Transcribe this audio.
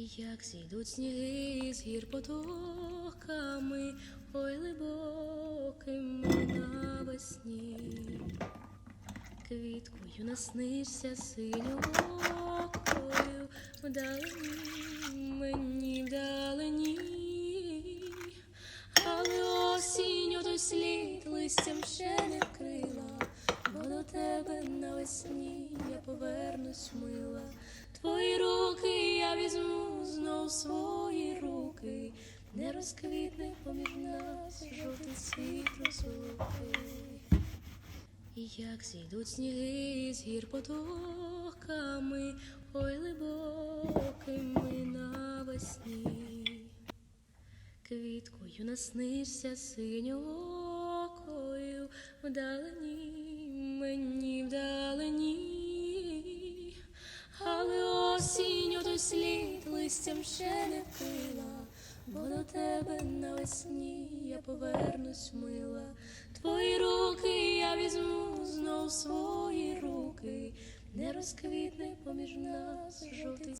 Як зійдуть сніги з гір потоками, ой глибокими навесні, квіткою наснишся синьокою, вдалині мені вдалині, але осінь той слід листям ще не вкрила, бо до тебе навесні я повернусь мила. Свої руки, не розквітне поміж нас жовтий світ розлуки. І як зійдуть сніги з гір потоками, ой глибокими навесні, квіткою наснишся синьокою, вдалині мені вдалині, але осінь той слід листям ще не пила, бо до тебе навесні я повернусь мила. Твої руки я візьму знов свої руки, не розквітне поміж нас жовтий